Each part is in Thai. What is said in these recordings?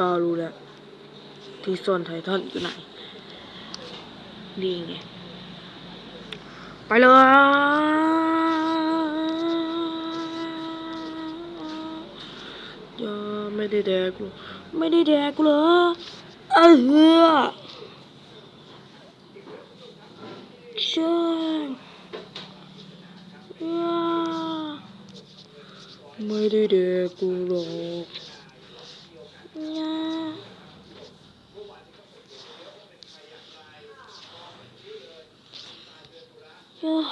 ข้ารู้แล้ว ที่ซ่อนไททันอยู่ไหนนี่ไง ไปเลย อย่าไม่ได้แดกกูไม่ได้แดกกูเหรอเออเฮือเชิญอ่าไม่ได้แดกกูหรอก เนี่ยเอ้อ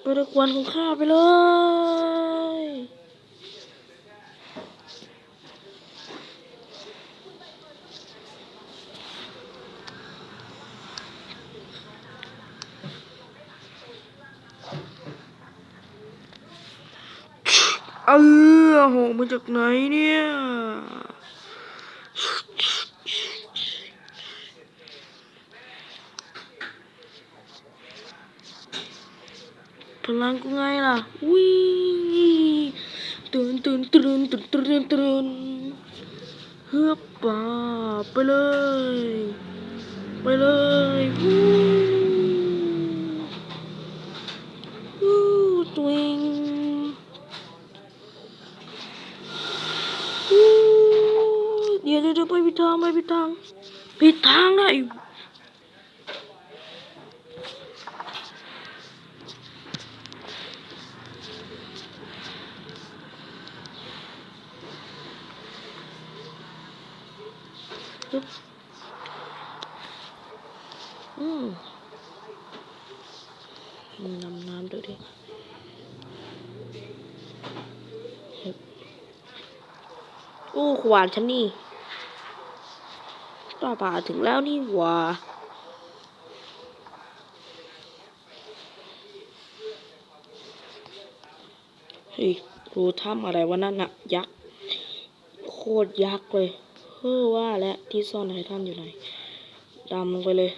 ไปรบกวนของข้าไปเลย เออโหมาจากไหนเนี่ยพลังกูไงล่ะวิ่งตื่นตื่นตื่นตื่นตื่นตื่นเฮือบป่าไปเลย ไปเลยวู้ตัวเองวู้ เดี๋ยวไปผิดทางไปผิดทางผิดทางได้อืมน้ำน้ำดูดิอู้ขวานฉันนี่ ต่อป่าถึงแล้วนี่หว่าเฮ้ยรู้ถ้ำอะไรวะนั่นน่ะ ยักษ์ โคตรยักษ์เลยเฮ้อว่าและที่ซ่อนไททันอยู่ไหนดำลงไปเลย